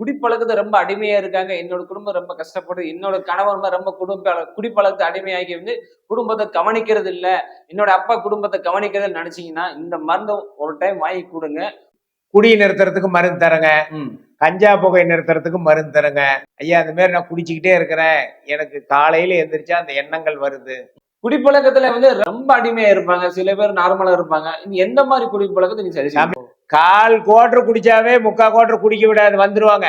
குடிப்பழக்கத்தை ரொம்ப அடிமையா இருக்காங்க. என்னோட குடும்பம் ரொம்ப கஷ்டப்படுது. என்னோட கணவன் ரொம்ப குடும்ப குடிப்பழக்கத்தை அடிமையாகி வந்து குடும்பத்தை கவனிக்கிறது இல்ல. என்னோட அப்பா குடும்பத்தை கவனிக்கிறது நினைச்சீங்கன்னா இந்த மருந்து ஒரு டைம் வாங்கி கொடுங்க. குடி நிறுத்துறதுக்கு மருந்து தரங்க. கஞ்சா புகை நிறுத்துறதுக்கு மருந்து தரங்க. ஐயா அந்த மாதிரி நான் குடிச்சுக்கிட்டே இருக்கிறேன். எனக்கு காலையில எந்திரிச்சா அந்த எண்ணங்கள் வருது. குடிப்பழக்கத்துல வந்து ரொம்ப அடிமையா இருப்பாங்க. சில பேர் நார்மலா இருப்பாங்க. எந்த மாதிரி குடிப்பழக்கத்தை நீங்க சரி கால் கோட்டர் குடிச்சாவே முக்கா கோட்டர் குடிக்க விடாது வந்துருவாங்க.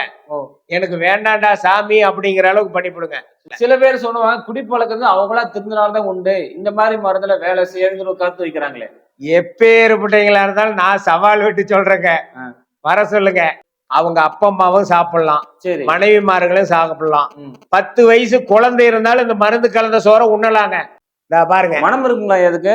எனக்கு வேண்டாண்டா சாமி அப்படிங்கிற அளவுக்கு பண்ணிவிடுங்க சில பேர் சொல்லுவாங்க குடிப்பழக்கம் அவங்களா திருந்தினால்தான் உண்டு. இந்த மாதிரி மருந்துல வேலை ஒரு கருத்து வைக்கிறாங்களே. எப்பேற்பட்டவங்களா இருந்தாலும் நான் சவால் விட்டு சொல்றேங்க. வர சொல்லுங்க. அவங்க அப்பா அம்மாவும் சாப்பிடலாம். சரி. மனைவிமார்களும் சாப்பிடலாம். பத்து வயசு குழந்தை இருந்தாலும் இந்த மருந்து கலந்த சோறை உண்ணலாங்க. பாருங்க. மனம் இருக்குங்களா அதுக்கு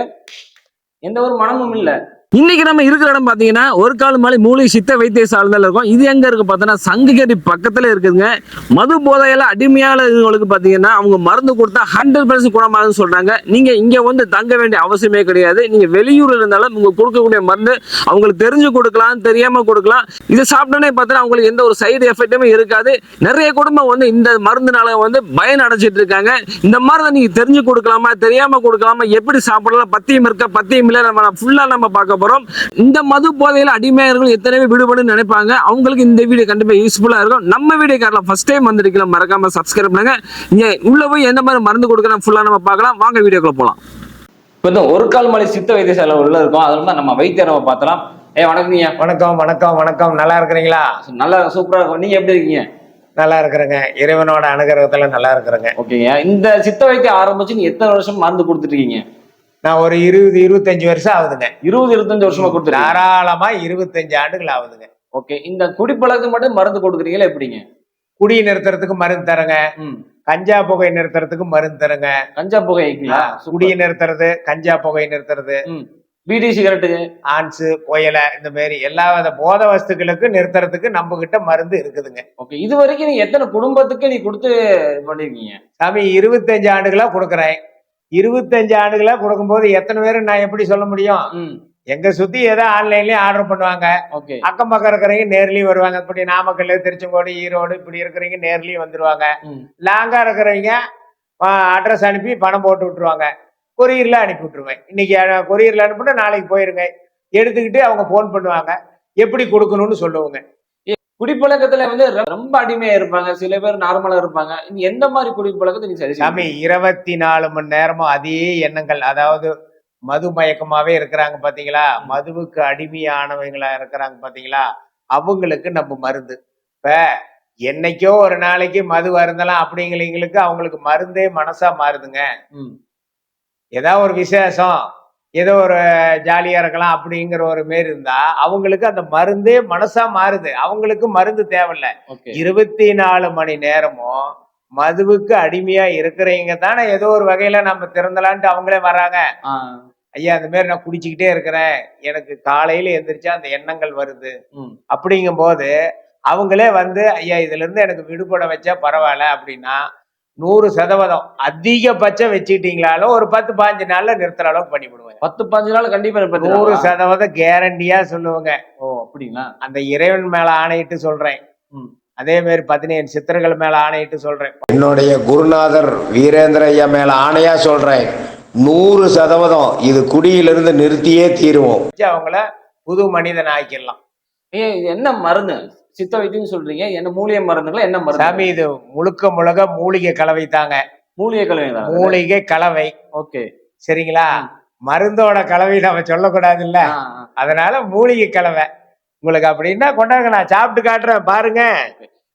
எந்த ஒரு மனமும் இல்ல. இன்னைக்கு நம்ம இருக்கிற இடம் பார்த்தீங்கன்னா ஒரு கால் மலை மூலிகை சித்த வைத்திய வைத்தியசாலையில் இருக்கும். இது எங்க இருக்கு பார்த்தோன்னா சங்குகரி பக்கத்துல இருக்குதுங்க. மது போதையில அடிமையால பார்த்தீங்கன்னா அவங்க மருந்து கொடுத்தா ஹண்ட்ரட் பர்சன்ட் குணமாகுதுன்னு சொல்றாங்க. நீங்க இங்க வந்து தங்க வேண்டிய அவசியமே கிடையாது. நீங்க வெளியூர்ல இருந்தாலும் உங்க கொடுக்கக்கூடிய மருந்து அவங்களுக்கு தெரிஞ்சு கொடுக்கலாம் தெரியாம கொடுக்கலாம். இதை சாப்பிட்டோன்னே பார்த்தீங்கன்னா அவங்களுக்கு எந்த ஒரு சைடு எஃபெக்ட்டுமே இருக்காது. நிறைய குடும்பம் வந்து இந்த மருந்துனால வந்து பயன் அடைச்சிட்டு இருக்காங்க. இந்த மருந்தை நீங்க தெரிஞ்சு கொடுக்கலாமா தெரியாம கொடுக்கலாமா எப்படி சாப்பிடலாம் பத்தியம் இருக்கா பத்தியம் இல்லை நம்ம ஃபுல்லா நம்ம பார்க்க போறோம் இந்த மது போதையில அடிமையாளர்கள் எத்தனை பேர் விடுபடும் நினைப்பாங்க. அவங்களுக்கு இந்த வீடியோ கண்டிப்பா யூஸ்ஃபுல்லா இருக்கும். நம்ம வீடியோ காரில் ஃபர்ஸ்ட் டைம் வந்திருக்கலாம் மறக்காம சப்ஸ்கிரைப் பண்ணுங்க. இங்க உள்ள போய் எந்த மாதிரி மருந்து கொடுக்குறோம் ஃபுல்லா நம்ம பார்க்கலாம். வாங்க வீடியோக்குள்ள போலாம். இப்போ ஒரு கால் மலை சித்த வைத்தியசாலை உள்ள இருக்கும். அதுல தான் நம்ம வைத்தியரை நம்ம பார்த்தலாம் ஏ வணக்கம்ங்க வணக்கம் வணக்கம் வணக்கம். நல்லா இருக்கிறீங்களா? நல்லா சூப்பரா இருக்கும். நீங்க எப்படி இருக்கீங்க? நல்லா இருக்கிறேங்க. இறைவனோட அனுகிரகத்துல நல்லா இருக்கிறேங்க. ஓகேங்க. இந்த சித்த வைத்தியம் ஆரம்பிச்சு நீங்க எத்தனை வருஷம் மருந்து கொடுத்துட்டு இருக்கீங்க? நான் ஒரு இருபது இருபத்தஞ்சு வருஷம் ஆகுதுங்க. இருபது இருபத்தஞ்சு வருஷமா கொடுத்துருக்கீங்க? தாராளமா இருபத்தஞ்சு ஆண்டுகள் ஆகுதுங்க. ஓகே இந்த குடிப்பழக்கம் மட்டும் மருந்து கொடுக்குறீங்களா எப்படிங்க? குடி நிறுத்துறதுக்கு மருந்து தரங்க. ம். கஞ்சா புகை நிறுத்துறதுக்கு மருந்து தரங்க. கஞ்சா புகை வைக்கீங்களா? குடியை நிறுத்துறது கஞ்சா புகை நிறுத்துறது. பீடி சிகரெட்டுக்கு ஆன்ஸு புயலை இந்த மாதிரி எல்லா வித போத வஸ்துக்களுக்கு நிறுத்துறதுக்கு நம்ம கிட்ட மருந்து இருக்குதுங்க. ஓகே இது வரைக்கும் நீங்க எத்தனை குடும்பத்துக்கு நீ கொடுத்து பண்ணிருக்கீங்க? சாமி இருபத்தஞ்சு ஆண்டுகளா கொடுக்குறேன். இருபத்தஞ்சு ஆண்டுகளா கொடுக்கும்போது எத்தனை பேர் நான் எப்படி சொல்ல முடியும்? எங்க சுத்தி ஏதோ ஆன்லைன்லயும் ஆர்டர் பண்ணுவாங்க. ஓகே. அக்கம் பக்கம் இருக்கிறவங்க நேர்லயும் வருவாங்க. இப்படி நாமக்கல் திருச்செங்கோடு ஈரோடு இப்படி இருக்கிறவங்க நேர்லயும் வந்துருவாங்க. லாங்கா இருக்கிறவங்க அட்ரஸ் அனுப்பி பணம் போட்டு விட்டுருவாங்க. கொரியர்ல அனுப்பி விட்டுருவேன். இன்னைக்கு கொரியர்ல அனுப்பிட்டு நாளைக்கு போயிருங்க. எடுத்துக்கிட்டு அவங்க ஃபோன் பண்ணுவாங்க. எப்படி கொடுக்கணும்னு சொல்லுவாங்க. குடிப்பழக்கத்துல வந்து ரொம்ப அடிமையா இருப்பாங்க. சில பேர் நார்மலா இருப்பாங்க. எந்த மாதிரி குடிப்பழக்கத்தை நீ சரி சாமி இருபத்தி நாலு மணி நேரமும் அதே எண்ணங்கள். அதாவது மது மயக்கமாவே இருக்கிறாங்க பாத்தீங்களா? மதுவுக்கு அடிமையானவங்களா இருக்கிறாங்க பாத்தீங்களா? அவங்களுக்கு நம்ம மருந்து. இப்ப என்னைக்கோ ஒரு நாளைக்கு மது வருந்தலாம் அப்படிங்கிறவங்களுக்கு அவங்களுக்கு மருந்தே மனசா மாறுதுங்க. ஏதாவது ஒரு விசேஷம். ஏதோ ஒரு ஜாலியா இருக்கலாம் அப்படிங்கிற ஒரு மாரி இருந்தா அவங்களுக்கு அந்த மருந்தே மனசா மாறுது. அவங்களுக்கு மருந்து தேவையில்ல. இருபத்தி நாலு மணி நேரமும் மதுவுக்கு அடிமையா இருக்கிறவங்க தானே ஏதோ ஒரு வகையில நம்ம திறந்தலான்ட்டு அவங்களே வராங்க. ஐயா அந்த மாதிரி நான் குடிச்சுக்கிட்டே இருக்கிறேன். எனக்கு காலையில எந்திரிச்சா அந்த எண்ணங்கள் வருது. ம். அப்படிங்கும்போது அவங்களே வந்து ஐயா இதுல இருந்து எனக்கு விடுபட வச்சா பரவாயில்ல அப்படின்னா நூறு சதவீதம். அதிகபட்சம் வச்சுக்கிட்டீங்களாலும் ஒரு பத்து பாஞ்சு நாள்ல நிறுத்துற அளவுக்கு பண்ணி விடுவேன் பத்து பாஞ்சு நாள் கண்டிப்பா நூறு சதவீதம் கேரண்டியா சொல்லுவாங்க. ஓ அப்படிங்களா? அந்த இறைவன் மேல ஆணையிட்டு சொல்றேன். அதே மாதிரி பதினேழு சித்தர்கள் மேல ஆணையிட்டு சொல்றேன். என்னுடைய குருநாதர் வீரேந்திர ஐயா மேல ஆணையா சொல்றேன். நூறு சதவீதம் இது குடியிலிருந்து நிறுத்தியே தீருவோம். வச்சு அவங்கள புது மனிதன் ஆக்கிடலாம். என்ன மருந்து? சித்த வைத்தியம் சொல்றீங்க. என்ன மூலிகை மருந்துங்களா என்ன மருந்து சாமி இது முழுக்க முழுக்க மூலிகை கலவை தாங்க. மூலிகை கலவை மூலிகை கலவை. ஓகே. சரிங்களா? மருந்தோட கலவை நம்ம சொல்லக்கூடாது இல்ல அதனால மூலிகை கலவை. உங்களுக்கு அப்படின்னா கொண்டாங்க நான் சாப்பிட்டு காட்டுறேன். பாருங்க.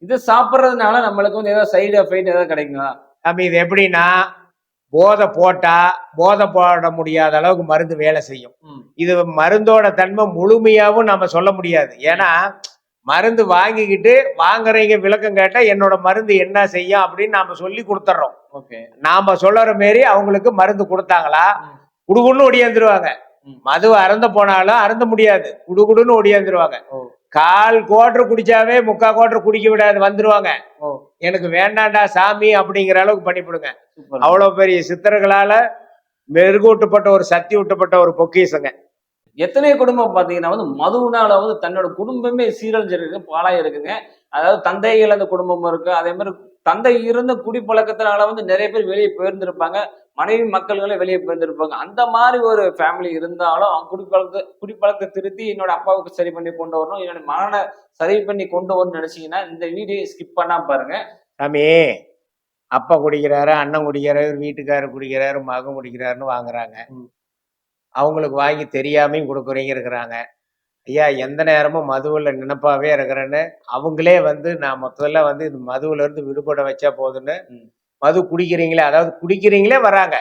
இது சாப்பிடுறதுனால நம்மளுக்கு வந்து ஏதாவது சைடு எஃபெக்ட் ஏதாவது கிடைக்குங்களா? சாமி இது எப்படின்னா போதை போட்டா போதை போட முடியாத அளவுக்கு மருந்து வேலை செய்யும். இது மருந்தோட தன்மை முழுமையாவும் நம்ம சொல்ல முடியாது. ஏன்னா மருந்து வாங்கிக்கிட்டு வாங்குறவங்க விளக்கம் கேட்டா என்னோட மருந்து என்ன செய்யும் அப்படின்னு நாம சொல்லி கொடுத்துட்றோம் ஓகே. நாம சொல்லுற மாரி அவங்களுக்கு மருந்து கொடுத்தாங்களா. குடுகுடுன்னு ஒடியாந்துருவாங்க. மது அறந்த போனாலும் அறந்த முடியாது. குடுகுடுன்னு ஒடியாந்துருவாங்க. கால் கோட்டர் குடிச்சாவே முக்கா கோட்டர் குடிக்க விடாது வந்துருவாங்க. எனக்கு வேண்டாண்டா சாமி அப்படிங்கிற அளவுக்கு பண்ணிவிடுங்க. அவ்வளவு பெரிய சித்தர்களால மெருகூட்டப்பட்ட ஒரு சக்தி ஊட்டப்பட்ட ஒரு பொக்கிஷங்க. எத்தனை குடும்பம் பாத்தீங்கன்னா வந்து மதுவுனால வந்து தன்னோட குடும்பமே சீரழிஞ்சிருக்கு பாழாய் இருக்குங்க. அதாவது தந்தை இழந்த குடும்பமும் இருக்கு. அதே மாதிரி தந்தை இருந்த குடிப்பழக்கத்தினால வந்து நிறைய பேர் வெளியே போயிருந்திருப்பாங்க. மனைவி மக்கள்களே வெளியே போயிருந்திருப்பாங்க. அந்த மாதிரி ஒரு ஃபேமிலி இருந்தாலும் அவங்க குடிப்பழக்க குடிப்பழக்கத்தை திருத்தி என்னோட அப்பாவுக்கு சரி பண்ணி கொண்டு வரணும். என்னோட மகனை சரி பண்ணி கொண்டு வரணும்னு நினைச்சீங்கன்னா இந்த வீடியோ ஸ்கிப் பண்ணா பாருங்க. சாமி அப்பா குடிக்கிறாரு அண்ணன் குடிக்கிறாரு வீட்டுக்காரர் குடிக்கிறாரு மகன் குடிக்கிறாருன்னு வாங்குறாங்க. அவங்களுக்கு வாங்கி தெரியாமையும் கொடுக்குறீங்க இருக்கிறாங்க ஐயா எந்த நேரமும் மதுவில் நினைப்பாவே இருக்கிறேன்னு அவங்களே வந்து நான் முதல்ல வந்து இந்த மதுவுல இருந்து விடுபட வச்சா போதுன்னு. மது குடிக்கிறீங்களே அதாவது குடிக்கிறீங்களே வராங்க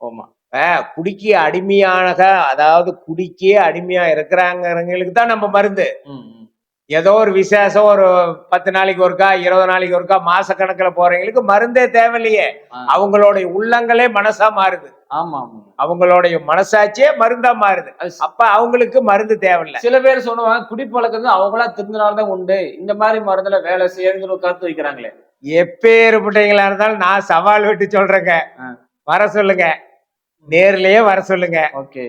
ஆமா ஆஹ் குடிக்க அடிமையாக அதாவது குடிக்கே அடிமையா இருக்கிறாங்கிறவங்களுக்கு தான் நம்ம மருந்து. ஏதோ ஒரு விசேஷம் ஒரு பத்து நாளைக்கு ஒருக்கா இருபது நாளைக்கு ஒருக்கா மாச கணக்குல போறவங்களுக்கு மருந்தே தேவையில்லையே. அவங்களுடைய உள்ளங்களே மனசா மாறுது ஆமா அவங்களுடைய மனசாட்சியே மருந்தா மாறுது. அப்ப அவங்களுக்கு மருந்து தேவையில்ல. சில பேர் சொல்லுவாங்க குடிப்பழக்கம் அவங்களா திருந்தினால்தான் உண்டு. இந்த மாதிரி மருந்துல வேலை ஒரு கருத்து வைக்கிறாங்களே. எப்பேற்பட்டவங்களா இருந்தாலும் நான் சவால் விட்டு சொல்றேங்க. வர சொல்லுங்க. நேர்லயே வர சொல்லுங்க. ஓகே.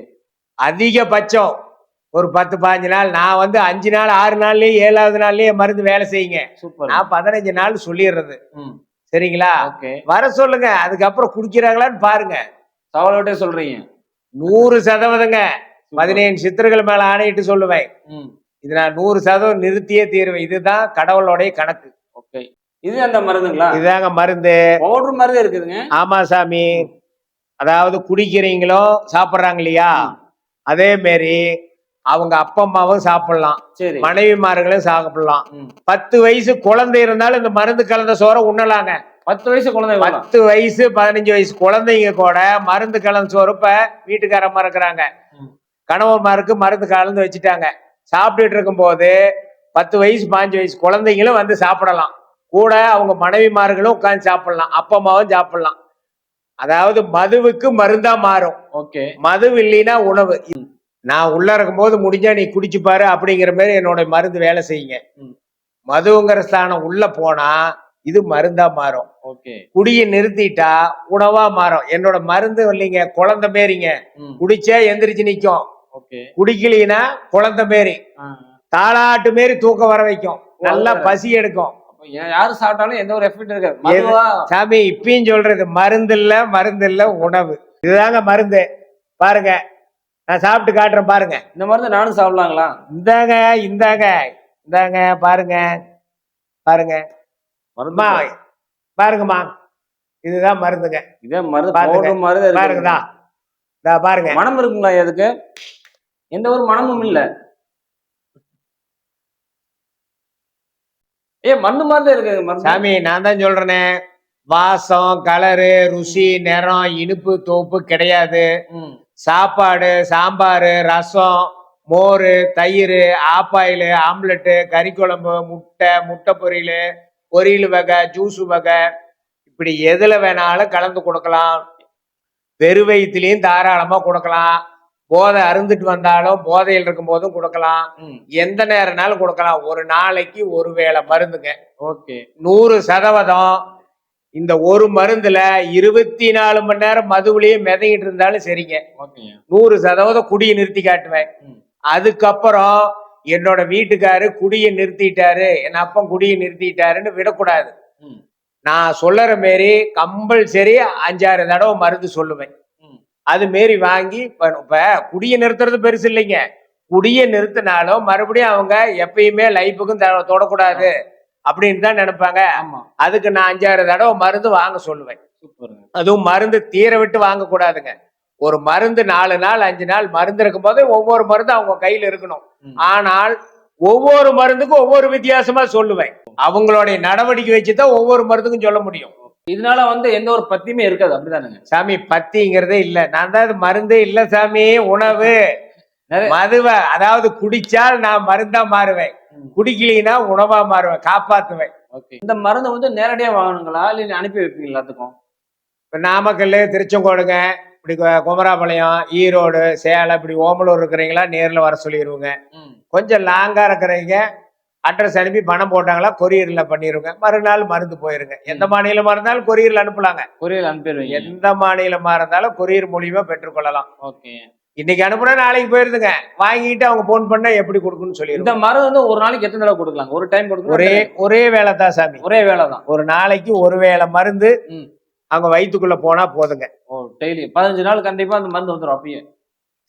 அதிகபட்சம் ஒரு பத்து பாஞ்சு நாள். நான் வந்து அஞ்சு நாள் ஆறு நாள்லயே ஏழாவது நாள்லயே மருந்து வேலை செய்யுங்க. சூப்பர். நான் பதினஞ்சு நாள் சொல்லிடுறது. சரிங்களா? வர சொல்லுங்க. அதுக்கப்புறம் குடிக்கிறாங்களான்னு பாருங்க. சவாலோட்டே சொல்றீங்க. நூறு சதவீதங்க. பதினேழு சித்தர்கள் மேல ஆணையிட்டு சொல்லுவேன். இது நான் நூறு சதவீதம் நிறுத்தியே தீருவேன். இதுதான் கடவுளோடைய கணக்கு. ஓகே. இது அந்த மருந்துங்களா? இதுதாங்க மருந்து. பவுடர் மாதிரி இருக்குதுங்க. ஆமா சாமி. அதாவது குடிக்கிறீங்களோ சாப்பிட்றாங்க இல்லையா? அதே மாரி அவங்க அப்பா அம்மாவும் சாப்பிடலாம். மனைவிமார்களும் சாப்பிடலாம். பத்து வயசு குழந்தை இருந்தாலும் இந்த மருந்து கலந்த சோறை உண்ணலாங்க. பத்து வயசு குழந்தை. பத்து வயசு பதினஞ்சு வயசு குழந்தைங்க கூட மருந்து கலந்த சோறு இப்ப வீட்டுக்காரமா இருக்கிறாங்க. கணவன்மாருக்கு மருந்து கலந்து வச்சுட்டாங்க. சாப்பிட்டுட்டு இருக்கும்போது பத்து வயசு பாஞ்சு வயசு குழந்தைங்களும் வந்து சாப்பிடலாம். கூட அவங்க மனைவிமார்களும் உட்கார்ந்து சாப்பிடலாம். அப்பா அம்மாவும் சாப்பிடலாம். அதாவது மதுவுக்கு மருந்தா மாறும். ஓகே. மது இல்லைன்னா உணவு. நான் உள்ள இருக்கும்போது முடிஞ்சா நீ குடிச்சு பாரு அப்படிங்கிற மாதிரி என்னோட மருந்து வேலை செய்யுங்க. மதுங்கிற ஸ்தானம் உள்ள போனா இது மருந்தா மாறும். ஓகே. குடியை நிறுத்திட்டா உணவா மாறும். என்னோட மருந்து இல்லைங்க குழந்தை மாரிங்க. ம். குடிச்சா எந்திரிச்சு நிக்கும். குடிக்கலைன்னா குழந்தை ஆ. தாளாட்டு மாரி தூக்கம் வர வைக்கும். நல்லா. பசி எடுக்கும். யாரு சாப்பிட்டாலும் எந்த ஒரு எஃபெக்ட் இருக்காது. சாமி இப்பயும் சொல்றது மருந்து இல்ல மருந்து இல்ல உணவு. இதுதாங்க மருந்து. பாருங்க. நான் சாப்பிட்டு காட்டுறேன் பாருங்க. இந்த மருந்து நானும் சாப்பிடலாங்களா? இந்தாங்க இந்தாங்க. இந்தாங்க பாருங்க. பாருங்க. மருந்து அம்மா பாருங்கம்மா. இதுதான் மருந்துங்க. இதே மருந்து பாருங்க. இருக்கு. பாருங்கதா இதா பாருங்க. மனம் இருக்குங்களா எதுக்கு? எந்த ஒரு மனமும் இல்ல. ஏ மண்ணு மாதிரி தான் இருக்கு மருந்து. சாமி நான் தான் சொல்றேனே. வாசம் கலரு ருசி நிறம் இனிப்பு தோப்பு கிடையாது. சாப்பாடு சாம்பார் ரசம் மோர் தயிர் ஆப்பாயில் ஆம்லெட்டு கறி குழம்பு முட்டை முட்டை பொரியல் பொரியல் வகை ஜூஸ் வகை இப்படி எதுல வேணாலும் கலந்து கொடுக்கலாம். வெறு வயிற்றுலையும் தாராளமா கொடுக்கலாம். போதை அருந்துட்டு வந்தாலும் போதையில் இருக்கும் போதும் கொடுக்கலாம் எந்த நேரம்னாலும் கொடுக்கலாம். ஒரு நாளைக்கு ஒரு வேளை மருந்துங்க. ஓகே. நூறு சதவீதம். இந்த ஒரு மருந்துல இருபத்தி நாலு மணி நேரம் மதுவிலேயே மிதங்கிட்டு இருந்தாலும் சரிங்க. நூறு சதவீதம் குடியை நிறுத்தி காட்டுவேன். அதுக்கப்புறம் என்னோட வீட்டுக்காரு குடியை நிறுத்திட்டாரு என் அப்பன் குடியை நிறுத்திட்டாருன்னு விடக்கூடாது. நான் சொல்லற மாரி கம்பல்சரி அஞ்சாறு தடவை மருந்து சொல்லுவேன். அது மாரி வாங்கி இப்ப குடியை நிறுத்துறது பெருசு இல்லைங்க. குடியை நிறுத்தினாலும் மறுபடியும் அவங்க எப்பயுமே லைஃபுக்கும் தொடக்கூடாது அப்படின்னு தான் நினைப்பாங்க. அதுக்கு நான் அஞ்சாறு தடவை மருந்து வாங்க சொல்லுவேன். அதுவும் மருந்து தீர விட்டு வாங்கக்கூடாதுங்க. ஒரு மருந்து நாலு நாள் அஞ்சு நாள் மருந்து இருக்கும்போது ஒவ்வொரு மருந்து அவங்க கையில இருக்கணும். ஆனால் ஒவ்வொரு மருந்துக்கும் ஒவ்வொரு வித்தியாசமா சொல்லுவேன். அவங்களுடைய நடவடிக்கை வச்சுதான் ஒவ்வொரு மருந்துக்கும் சொல்ல முடியும். இதனால வந்து எந்த ஒரு பத்தியுமே இருக்காது அப்படிதானுங்க. சாமி பத்திங்கிறதே இல்ல. நான் தான் மருந்தே இல்ல சாமி உணவு. மதுவ அதாவது குடிச்சால் நான் மருந்தா மாறுவேன். ம். குடிக்கலைன்னா உணவா மாறுவேன் காப்பாத்துவேன். இந்த மருந்து வந்து நேரடியா வாங்கணுங்களா? இல்ல அனுப்பி வைப்பீங்க எல்லாத்துக்கும்? இப்ப நாமக்கல் திருச்செங்கோடுங்க இப்படி குமராபாளையம் ஈரோடு சேலம் இப்படி ஓமலூர் இருக்கிறீங்களா நேர்ல வர சொல்லிடுவோங்க கொஞ்சம் லாங்கா இருக்கிறீங்க. அட்ரஸ் அனுப்பி பணம் போட்டாங்களா கொரியர்ல பண்ணிடுங்க மறுநாள் மருந்து போயிருங்க. எந்த மாநிலமா இருந்தாலும் கொரியர்ல அனுப்பலாங்க. கொரியர் அனுப்பிடுவீங்க. எந்த மாநிலமா இருந்தாலும் கொரியர் மூலியமா பெற்றுக்கொள்ளலாம் ஓகே. இன்னைக்கு அனுப்புனா நாளைக்கு போயிருதுங்க. வாங்கிட்டு அவங்க போன் பண்ணா எப்படி கொடுக்குன்னு இந்த சொல்லிடுவோம் மருந்து வந்து ஒரு நாளைக்கு எத்தனை தடவை கொடுக்கலாம்? ஒரு டைம் கொடுக்கலாம் ஒரே ஒரே வேலை தான் சாமி. ஒரே வேலை தான். ஒரு நாளைக்கு ஒரு வேளை மருந்து. அவங்க வயித்துக்குள்ள போனா போதுங்க. ஓ டெய்லி பதினஞ்சு நாள் கண்டிப்பா அந்த மருந்து வந்துடும் அப்பயே.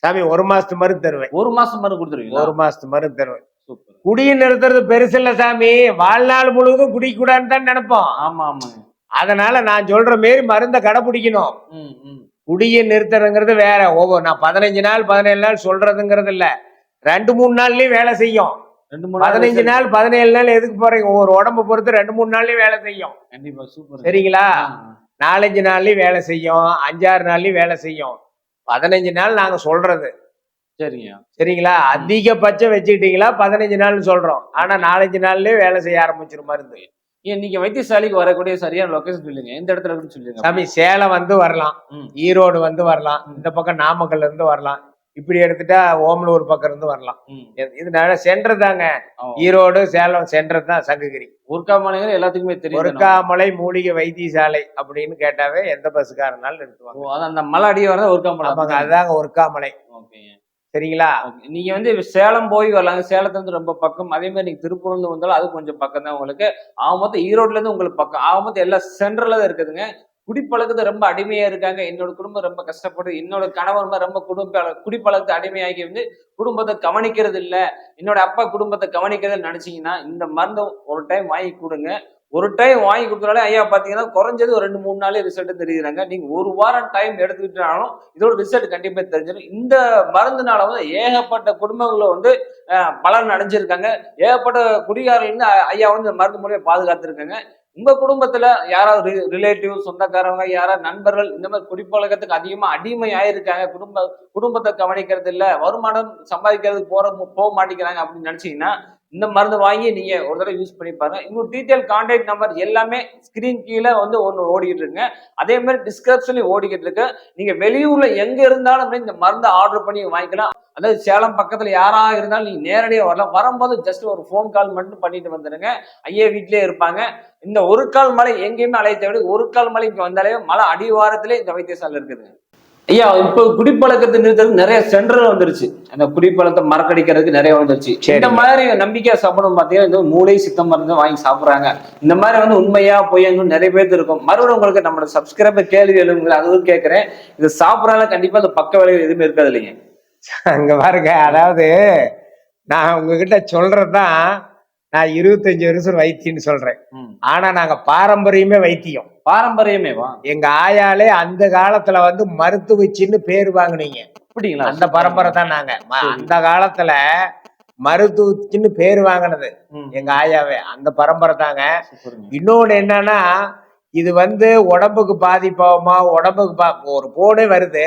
சாமி ஒரு மாசத்து மருந்து தருவேன். ஒரு மாசம் மருந்து கொடுத்துருவீங்களா? ஒரு மாசத்து மருந்து தருவேன். சூப்பர். குடியை நிறுத்துறது பெருசு இல்ல சாமி. வாழ்நாள் முழுவதும் குடிக்கூடாதுன்னு தான் நினைப்போம். ஆமா ஆமாங்க அதனால நான் சொல்ற மாரி மருந்தை கடைபிடிக்கணும். ம் ம். குடியை நிறுத்துறதுங்கிறது வேற. ஒவ்வொரு நான் பதினஞ்சு நாள் பதினேழு நாள் சொல்றதுங்கிறது இல்ல. ரெண்டு மூணு நாள்லயும் வேலை செய்யும். ரெண்டு மூணு பதினஞ்சு நாள் பதினேழு நாள் எதுக்கு போறீங்க? ஒவ்வொரு உடம்ப பொறுத்து ரெண்டு மூணு நாள்லயும் வேலை செய்யும். கண்டிப்பா சூப்பர். சரிங்களா? நாலஞ்சு நாள்லயும் வேலை செய்யும் அஞ்சாறு நாள்லயும் வேலை செய்யும். பதினஞ்சு நாள் நாங்க சொல்றது. சரிங்க. சரிங்களா? அதிகபட்சம் வச்சுக்கிட்டீங்களா? பதினஞ்சு நாள்னு சொல்றோம். ஆனா நாலஞ்சு நாள்லயே வேலை செய்ய ஆரம்பிச்சிரும் மருந்து. நீங்க வைத்தியசாலைக்கு வரக்கூடிய சரியான லொகேஷன் சொல்லுங்க. எந்த இடத்துல இருக்குன்னு சொல்லுங்க. சாமி சேலம் வந்து வரலாம். ஈரோடு வந்து வரலாம். இந்த பக்கம் நாமக்கல்ல இருந்து வரலாம். இப்படி எடுத்துட்டா ஓமலூர் பக்கம் இருந்து வரலாம். இது- இதனால சென்டர் தாங்க. ஈரோடு சேலம் சென்டர் தான் சங்ககிரி. ஊர்காமலைங்கிற எல்லாத்துக்குமே தெரியும் ஒருக்காமலை மூலிகை வைத்தியசாலை அப்படின்னு கேட்டாவே எந்த பஸ்ஸுக்காரனாலும் நிறுத்துவாங்க. அந்த மலை அடி வரத ஊர்காமலை? ஆமாங்க அதுதாங்க ஒருக்காமலை ஓகேங்க சரிங்களா. நீங்க வந்து சேலம் போய் வரலாங்க. சேலத்துல இருந்து ரொம்ப பக்கம். அதே மாதிரி நீங்க திருப்பூர்ல வந்தாலும் அது கொஞ்சம் பக்கம் தான் உங்களுக்கு. ஆக மொத்தம் ஈரோட்ல இருந்து உங்களுக்கு பக்கம். ஆக மொத்தம் எல்லாம் சென்ட்ரல்ல தான் இருக்குதுங்க. குடிப்பழக்கத்து ரொம்ப அடிமையா இருக்காங்க. என்னோட குடும்பம் ரொம்ப கஷ்டப்படுது. என்னோட கணவர் ரொம்ப குடும்ப குடிப்பழக்கத்து அடிமையாகி வந்து குடும்பத்தை கவனிக்கிறது இல்லை என்னோட அப்பா குடும்பத்தை கவனிக்கிறதுன்னு நினைச்சீங்கன்னா இந்த மருந்தை ஒரு டைம் வாங்கி கொடுங்க. ஒரு டைம் வாங்கி கொடுத்தனாலே ஐயா பாத்தீங்கன்னா குறைஞ்சது ஒரு ரெண்டு மூணு நாளே ரிசல்ட் தெரியுறாங்க நீங்க ஒரு வாரம் டைம் எடுத்துக்கிட்டாலும் இதோட ரிசல்ட் கண்டிப்பா தெரிஞ்சிடும் இந்த மருந்துனால வந்து ஏகப்பட்ட குடும்பங்களை வந்து பலன் அடைஞ்சிருக்காங்க. ஏகப்பட்ட குடிகாரிலிருந்து ஐயா வந்து இந்த மருந்து மூலியம் பாதுகாத்துருக்காங்க. உங்க குடும்பத்துல யாராவது ரிலேட்டிவ் சொந்தக்காரவங்க யாராவது நண்பர்கள் இந்த மாதிரி குடிப்பழக்கத்துக்கு அதிகமா அடிமை ஆயிருக்காங்க குடும்ப குடும்பத்தை கவனிக்கிறது இல்ல. வருமானம் சம்பாதிக்கிறதுக்கு போற போக மாட்டேங்கிறாங்க அப்படின்னு நினைச்சீங்கன்னா இந்த மருந்து வாங்கி நீங்க ஒரு தடவை யூஸ் பண்ணி பாருங்க. இன்னும் டீட்டெயில் கான்டாக்ட் நம்பர் எல்லாமே ஸ்கிரீன் கீழே வந்து ஒன்று ஓடிக்கிட்டு இருக்குங்க அதே மாதிரி டிஸ்கிரிப்ஷன்லையும் ஓடிக்கிட்டு இருக்கு. நீங்க வெளியூர்ல எங்க இருந்தாலும் இந்த மருந்தை ஆர்டர் பண்ணி வாங்கிக்கலாம். அதாவது சேலம் பக்கத்துல யாரா இருந்தாலும் நீங்க நேரடியாக வரலாம் வரும்போது ஜஸ்ட் ஒரு ஃபோன் கால் மட்டும் பண்ணிட்டு வந்துருங்க. ஐயா வீட்லயே இருப்பாங்க. இந்த ஒரு கால் மலை எங்கேயுமே அலைய தேவை ஒரு கால் மலை இங்க வந்தாலே மலை அடிவாரத்திலே இந்த வைத்தியசாலை இருக்குது. ஐயா இப்போ குடிப்பழக்கத்தை நிறுத்துறதுக்கு நிறைய சென்டர் வந்துருச்சு. அந்த குடிப்பழக்கத்தை மறக்கடிக்கிறதுக்கு நிறைய வந்துருச்சு. இந்த. மாதிரி நம்பிக்கையா சாப்பிடும் பாத்தீங்கன்னா இந்த மூளை சித்த மருந்து வாங்கி சாப்பிடுறாங்க. இந்த மாதிரி வந்து உண்மையா பொய்யன்னு நிறைய பேர் இருக்கும். மறுபடியும் உங்களுக்கு நம்மளோட சப்ஸ்கிரைபர் கேள்வி எழுதுங்க அதுவும் கேட்கறேன். இது சாப்பிடறாங்க கண்டிப்பா அந்த பக்க விளைவு எதுவுமே இருக்காது இல்லைங்க. அங்க பாருங்க அதாவது நான் உங்ககிட்ட சொல்றதுதான் நான் இருபத்தஞ்சு வருஷம் வைத்தியம்னு சொல்றேன். ஆனா நாங்க பாரம்பரியமே வைத்தியம். பாரம்பரியமே வா எங்க ஆயாலே அந்த காலத்துல வந்து மருத்துவச்சின்னு பேர் வாங்குனீங்க. அப்படிங்களா? அந்த பரம்பரை தான் நாங்க. அந்த காலத்துல மருத்துவச்சின்னு பேர் வாங்கினது. எங்க ஆயாவே. அந்த பரம்பரை தாங்க. இன்னொன்னு என்னன்னா இது வந்து உடம்புக்கு பாதிப்பாகுமா? உடம்புக்கு பா ஒரு போனே வருது.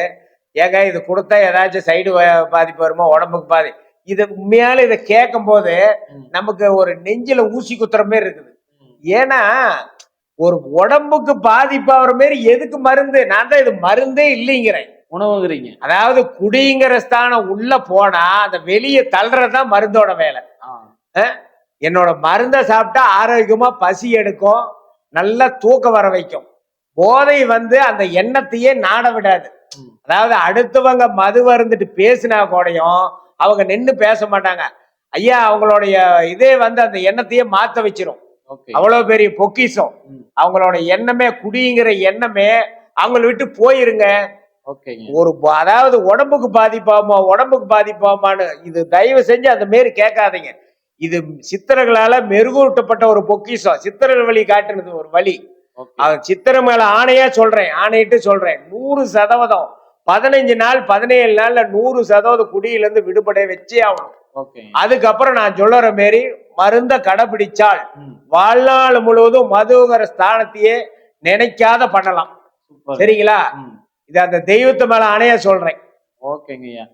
ஏங்க இது கொடுத்தா ஏதாச்சும் சைடு பாதிப்பு வருமா உடம்புக்கு பாதி இது உண்மையால இதை கேட்கும் போது. நமக்கு ஒரு நெஞ்சில ஊசி குத்துற மாதிரி இருக்குது. ஏன்னா ஒரு உடம்புக்கு பாதிப்பாகிற மாதிரி எதுக்கு மருந்து நான் தான் இது மருந்தே இல்லைங்கிறேன் உணவுங்கிறீங்க அதாவது குடிங்கிற ஸ்தானம் உள்ள போனா அந்த வெளியே தள்ளுறதுதான் மருந்தோட வேலை. என்னோட மருந்தை சாப்பிட்டா ஆரோக்கியமா பசி எடுக்கும் நல்லா தூக்கம் வர வைக்கும் போதை வந்து அந்த எண்ணத்தையே நாட விடாது. அதாவது அடுத்தவங்க மது வருந்துட்டு பேசினா கூடயும் அவங்க நின்னு பேச மாட்டாங்க. ஐயா அவங்களுடைய இதே வந்து அந்த எண்ணத்தையே மாத்த வச்சிரும். அவ்வளவு பெரிய பொக்கிஷம். ம். அவங்களோட எண்ணமே குடிங்கிற எண்ணமே அவங்கள விட்டு போயிருங்க. ஒரு அதாவது உடம்புக்கு பாதிப்பாமா உடம்புக்கு பாதிப்பாமான்னு இது தயவு செஞ்சு அந்த மாரி கேட்காதீங்க. இது சித்தர்களால மெருகூட்டப்பட்ட ஒரு பொக்கிஷம். சித்தர்கள் வழி காட்டுறது ஒரு வழி. சித்திர மேல ஆணையா சொல்றேன் ஆணையிட்டு சொல்றேன். நூறு சதவீதம். பதினஞ்சு நாள் பதினேழு நாள்ல நூறு சதவீதம் குடியில இருந்து விடுபட வச்சே ஆகணும். அதுக்கப்புறம் நான் சொல்லுற மாரி மருந்த கடைபிடிச்சால். வாழ்நாள் முழுவதும் மதுங்கிற ஸ்தானத்தையே நினைக்காத பண்ணலாம். சரிங்களா. இது அந்த தெய்வத்து மேல ஆணையா சொல்றேன். ஓகேங்கய்யா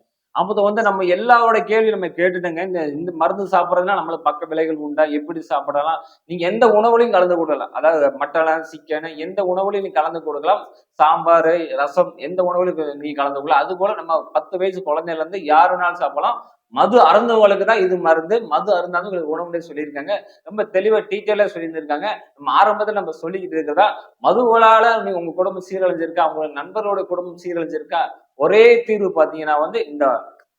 அப்போ வந்து நம்ம எல்லாரோட கேள்வி நம்ம கேட்டுட்டோங்க. இந்த இந்த மருந்து சாப்பிட்றதுனா நம்மளுக்கு பக்க விலைகள் உண்டா? எப்படி சாப்பிடலாம்? நீங்க எந்த உணவுலையும் கலந்து கொடுக்கலாம். அதாவது மட்டன் சிக்கன் எந்த உணவுலையும் நீங்க கலந்து கொடுக்கலாம். சாம்பார் ரசம் எந்த உணவுலையும் நீ கலந்து கொடுக்கலாம். அது போல நம்ம பத்து வயசு குழந்தையில இருந்து யார் வேணாலும் சாப்பிடலாம். மது அருந்தவங்களுக்கு தான் இது மருந்து. மது அருந்தாலும் உங்களுக்கு உணவுடைய சொல்லியிருக்காங்க. ரொம்ப தெளிவாக டீட்டெயிலாக சொல்லியிருந்திருக்காங்க. நம்ம ஆரம்பத்தில் நம்ம சொல்லிக்கிட்டு இருக்கிறதா மதுகளால் நீ உங்க குடும்பம் சீரழிஞ்சிருக்கா? அவங்க நண்பரோட குடும்பம் சீரழிஞ்சிருக்கா? ஒரே தீர்வு பாத்தீங்கன்னா வந்து இந்த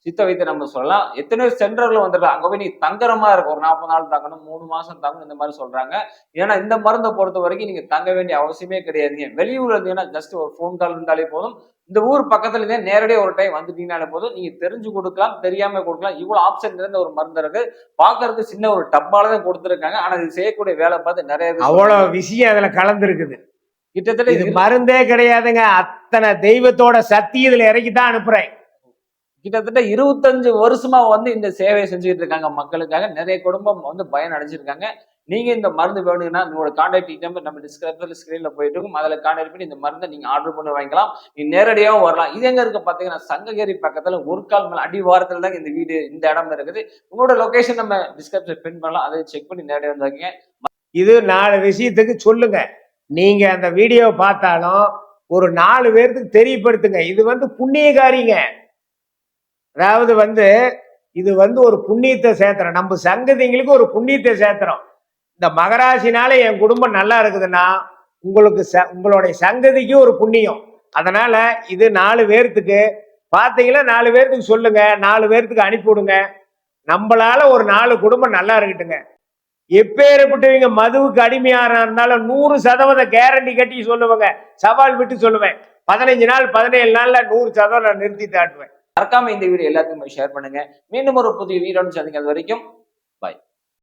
சித்த வைத்து நம்ம சொல்லலாம். எத்தனையோ சென்டர்கள் வந்துட்டு அங்க போய் நீ தங்குறமா இருக்கும். ஒரு நாற்பது நாள் தங்கணும் மூணு மாசம் தங்கணும் இந்த மாதிரி சொல்றாங்க. ஏன்னா இந்த மருந்தை பொறுத்த வரைக்கும் நீங்க தங்க வேண்டிய அவசியமே கிடையாதுங்க. வெளியூர்ல இருந்தீங்கன்னா ஜஸ்ட் ஒரு ஃபோன் கால் இருந்தாலே போதும். இந்த ஊர் பக்கத்துல இருந்தே நேரடியாக ஒரு டைம் வந்துட்டீங்கனாலே போதும். நீங்க தெரிஞ்சு கொடுக்கலாம் தெரியாம கொடுக்கலாம். இவ்வளவு ஆப்ஷன் இருந்த ஒரு மருந்து இருக்கு. பாக்குறதுக்கு சின்ன ஒரு டப்பால தான் கொடுத்துருக்காங்க. ஆனா இது செய்யக்கூடிய வேலை பார்த்து நிறைய அவ்வளவு விஷயம் அதுல கலந்துருக்குது. கிட்டத்தட்ட இது மருந்தே கிடையாதுங்க. அத்தனை தெய்வத்தோட சக்தி இதுல இறக்கி தான் அனுப்புறேன். கிட்டத்தட்ட இருபத்தஞ்சு வருஷமா வந்து இந்த சேவையை செஞ்சுட்டு இருக்காங்க மக்களுக்காக. நிறைய குடும்பம் வந்து பயன் அடைஞ்சிருக்காங்க. நீங்க இந்த மருந்து வேணும்னா உங்களோட கான்டாக்ட் நம்பர் நம்ம டிஸ்கிரிப்ஷன்ல ஸ்கிரீன்ல போயிட்டு இருக்கும். அதில் கான்டாக்ட் பண்ணி இந்த மருந்தை நீங்க ஆர்டர் பண்ணி வாங்கிக்கலாம். நீங்க நேரடியாகவும் வரலாம். இது எங்க இருக்கு பாத்தீங்கன்னா சங்ககிரி பக்கத்துல ஒரு கால் மேல அடிவாரத்துல தான் இந்த வீடு இந்த இடம் இருக்குது. உங்களோட லொகேஷன் நம்ம டிஸ்கிரிப்ஷன் பின் பண்ணலாம். அதை செக் பண்ணி நேரடியாக வந்தாங்க இது நாலு விஷயத்துக்கு சொல்லுங்க. நீங்க அந்த வீடியோ பார்த்தாலும் ஒரு நாலு பேர்த்துக்கு தெரியப்படுத்துங்க. இது வந்து புண்ணியகாரிங்க. அதாவது வந்து இது வந்து ஒரு புண்ணியத்தை சேர்த்துறோம். நம்ம சங்கதிங்களுக்கு ஒரு புண்ணியத்தை சேர்த்துறோம். இந்த மகராசினால என் குடும்பம் நல்லா இருக்குதுன்னா உங்களுக்கு ச உங்களுடைய சங்கதிக்கு ஒரு புண்ணியம். அதனால இது நாலு பேர்த்துக்கு பார்த்தீங்கன்னா நாலு பேர்த்துக்கு சொல்லுங்க நாலு பேர்த்துக்கு அனுப்பி விடுங்க நம்மளால ஒரு நாலு குடும்பம் நல்லா இருக்கட்டுங்க. எப்பேற்பட்டவங்க மதுவுக்கு அடிமையாரா இருந்தாலும் நூறு சதவீத கேரண்டி கட்டி சொல்லுவாங்க. சவால் விட்டு சொல்லுவேன். பதினஞ்சு நாள் பதினேழு நாள்ல நூறு சதவீதம் நான் நிறுத்தி தாட்டுவேன். மறக்காம இந்த வீடியோ எல்லாத்துக்குமே ஷேர் பண்ணுங்க. மீண்டும் ஒரு புதிய வீடியோன்னு சந்திக்க அது வரைக்கும்